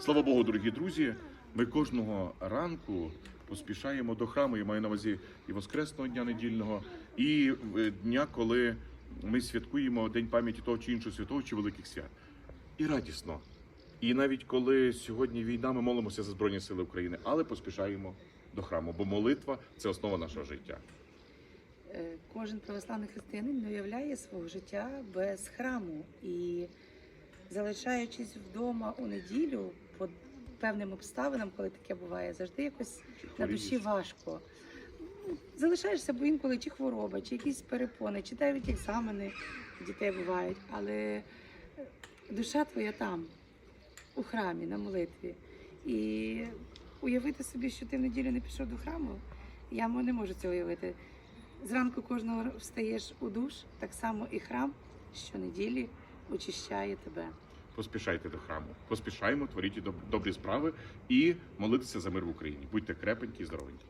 Слава Богу, дорогі друзі. Ми кожного ранку поспішаємо до храму. Я маю на увазі і Воскресного дня недільного, і е, дня, коли ми святкуємо День пам'яті того чи іншого святого чи великих свят. І радісно. І навіть коли сьогодні війна, ми молимося за Збройні Сили України, але поспішаємо до храму, бо молитва це основа нашого життя. Е, Кожен православний християнин не уявляє свого життя без храму і залишаючись вдома у неділю по певним обставинам, коли таке буває, завжди якось на душі важко. Ну, Залишаєшся, бо інколи чи хвороба, чи якісь перепони, чи навіть екзамени у дітей бувають, але е, душа твоя там, у храмі, на молитві. І уявити собі, що ти в неділю не пішов до храму, я не можу цього уявити. Зранку кожного встаєш у душ, так само і храм щонеділі очищає тебе. Поспішайте до храму. Поспішаємо, творіть доб- добрі справи і молитися за мир в Україні. Будьте крепенькі і здоровенькі.